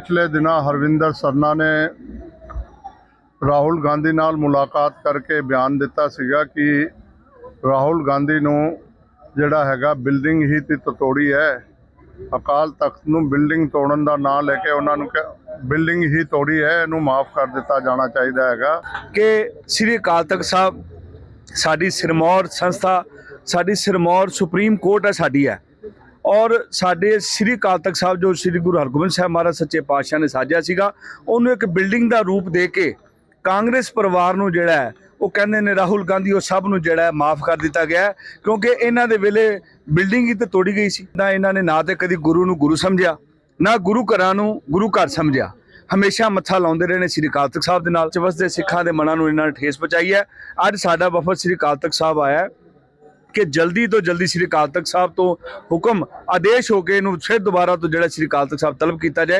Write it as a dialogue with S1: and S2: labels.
S1: ਪਿਛਲੇ ਦਿਨਾਂ ਹਰਵਿੰਦਰ ਸਰਨਾ ਨੇ ਰਾਹੁਲ ਗਾਂਧੀ ਨਾਲ ਮੁਲਾਕਾਤ ਕਰਕੇ ਬਿਆਨ ਦਿੱਤਾ ਸੀਗਾ ਕਿ ਰਾਹੁਲ ਗਾਂਧੀ ਨੂੰ ਜਿਹੜਾ ਹੈਗਾ ਬਿਲਡਿੰਗ ਹੀ ਤੇ ਤੋੜੀ ਹੈ। ਅਕਾਲ ਤਖਤ ਨੂੰ ਬਿਲਡਿੰਗ ਤੋੜਨ ਦਾ ਨਾਂ ਲੈ ਕੇ ਉਹਨਾਂ ਨੂੰ ਬਿਲਡਿੰਗ ਹੀ ਤੋੜੀ ਹੈ, ਇਹਨੂੰ ਮਾਫ ਕਰ ਦਿੱਤਾ ਜਾਣਾ ਚਾਹੀਦਾ ਹੈਗਾ।
S2: ਕਿ ਸ੍ਰੀ ਅਕਾਲ ਤਖਤ ਸਾਹਿਬ ਸਾਡੀ ਸਿਰਮੌਰ ਸੰਸਥਾ, ਸਾਡੀ ਸਿਰਮੌਰ ਸੁਪਰੀਮ ਕੋਰਟ ਹੈ, ਸਾਡੀ ਹੈ। ਔਰ ਸਾਡੇ ਸ੍ਰੀ ਅਕਾਲ ਤਖਤ ਸਾਹਿਬ ਜੋ ਸ੍ਰੀ ਗੁਰੂ ਹਰਗੋਬਿੰਦ ਸਾਹਿਬ ਮਹਾਰਾਜ ਸੱਚੇ ਪਾਤਸ਼ਾਹ ਨੇ ਸਾਜਿਆ ਸੀਗਾ, ਉਹਨੂੰ ਇੱਕ ਬਿਲਡਿੰਗ ਦਾ ਰੂਪ ਦੇ ਕੇ ਕਾਂਗਰਸ ਪਰਿਵਾਰ ਨੂੰ ਜਿਹੜਾ ਉਹ ਕਹਿੰਦੇ ਨੇ ਰਾਹੁਲ ਗਾਂਧੀ, ਉਹ ਸਭ ਨੂੰ ਜਿਹੜਾ ਮਾਫ ਕਰ ਦਿੱਤਾ ਗਿਆ ਕਿਉਂਕਿ ਇਹਨਾਂ ਦੇ ਵੇਲੇ ਬਿਲਡਿੰਗ ਹੀ ਤੇ ਤੋੜੀ ਗਈ ਸੀ। ਨਾ ਇਹਨਾਂ ਨੇ ਨਾ ਤੇ ਕਦੀ ਗੁਰੂ ਨੂੰ ਗੁਰੂ ਸਮਝਿਆ, ਨਾ ਗੁਰੂ ਘਰਾਂ ਨੂੰ ਗੁਰੂ ਘਰ ਸਮਝਿਆ। ਹਮੇਸ਼ਾ ਮੱਥਾ ਲਾਉਂਦੇ ਰਹੇ ਨੇ ਸ੍ਰੀ ਅਕਾਲ ਤਖਤ ਸਾਹਿਬ ਦੇ ਨਾਲ ਚਵਸ ਦੇ ਸਿੱਖਾਂ ਦੇ ਮਨਾਂ ਨੂੰ ਇਹਨਾਂ ਨੇ ਠੇਸ ਪਹੁੰਚਾਈ ਹੈ। ਅੱਜ ਸਾਡਾ ਵਫਦ ਸ੍ਰੀ ਅਕਾਲ ਤਖਤ ਸਾਹਿਬ ਆਇਆ ਕਿ ਜਲਦੀ ਤੋਂ ਜਲਦੀ ਸ੍ਰੀ ਅਕਾਲ ਤਖਤ ਸਾਹਿਬ ਤੋਂ ਹੁਕਮ ਆਦੇਸ਼ ਹੋ ਕੇ ਇਹਨੂੰ ਫਿਰ ਦੁਬਾਰਾ ਤੋਂ ਜਿਹੜਾ ਸ੍ਰੀ ਅਕਾਲ ਤਖਤ ਸਾਹਿਬ ਤਲਬ ਕੀਤਾ ਜਾਏ।